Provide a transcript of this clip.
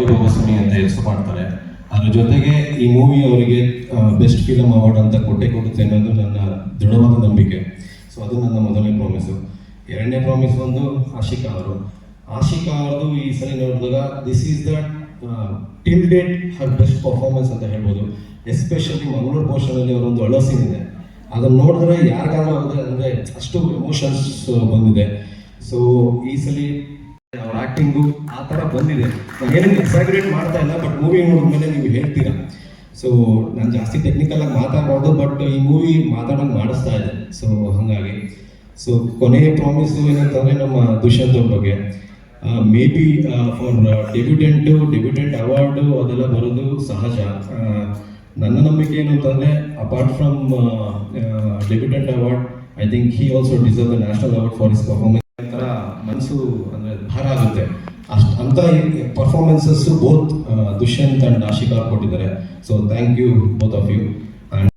ಬಾಂಬೆ ಭೋಗಸ್ವಾಮಿ ಅಂತ ಹೆಸರು ಮಾಡ್ತಾರೆ. ಅದ್ರ ಜೊತೆಗೆ ಈ ಮೂವಿ ಅವರಿಗೆ ಬೆಸ್ಟ್ ಫಿಲಮ್ ಅವಾರ್ಡ್ ಅಂತ ಕೊಟ್ಟೆ ಕೊಡುತ್ತೆ ಅನ್ನೋದು ನನ್ನ ದೃಢವಾದ ನಂಬಿಕೆ. ಸೊ ಅದು ನನ್ನ ಮೊದಲನೇ ಪ್ರಾಮಿಸು ಎರಡನೇ ಪ್ರಾಮಿಸ್ ಬಂದು ಆಶಿಕಾ ಅವರು. ಆಶಿಕಾ ಅವ್ರದ್ದು ಈ ಸಲ ನೋಡಿದಾಗ this is the till date her best performance ಅಂತ ಹೇಳ್ಬೋದು. ಎಸ್ಪೆಷಲಿ ಮಂಗಳೂರು ಪೋರ್ಷನಲ್ಲಿ ಅವರೊಂದು ಅಳೋ ಸೀನ್ ಇದೆ. ಅದನ್ನು ನೋಡಿದ್ರೆ ಯಾರಿಗಾದ್ರೂ ಅಂದರೆ ಅಷ್ಟು ಎಮೋಷನ್ಸ್ ಬಂದಿದೆ. ಸೊ ಈ ಸಲ ಅವ್ರ ಆಕ್ಟಿಂಗು ಆ ಥರ ಬಂದಿದೆ. ಏನೇನು ಎಕ್ಸಾಗ್ರೇಟ್ ಮಾಡ್ತಾ ಇಲ್ಲ ಬಟ್ ಮೂವಿ ನೋಡಿದ್ಮೇಲೆ ನೀವು ಹೇಳ್ತೀರಾ? ಸೊ ನಾನು ಜಾಸ್ತಿ ಟೆಕ್ನಿಕಲ್ ಆಗಿ ಮಾತಾಡ್ಬಾರ್ದು ಬಟ್ ಈ ಮೂವಿ ಮಾತಾಡೋದು ಮಾಡಿಸ್ತಾ ಇದೆ. ಸೊ ಹಾಗಾಗಿ. ಸೊ ಕೊನೆಯ ಪ್ರಾಮಿಸ್ ಏನಂತಂದರೆ ನಮ್ಮ ದುಷ್ಯಂತ್ ಬಗ್ಗೆ. Maybe for debutante debutante award ಅದೆಲ್ಲ ಬರೋದು ಸಹಜ. ನನ್ನ ನಂಬಿಕೆ ಏನು ಅಂತಂದರೆ apart from debutante award I think he also deserve the national award for his performance ಒಂಥರ ಮನಸ್ಸು ಆಗುತ್ತೆ ಅಷ್ಟು ಅಂತ performances both Dushyanth and Ashika ಕೊಟ್ಟಿದ್ದಾರೆ. So thank you both of you and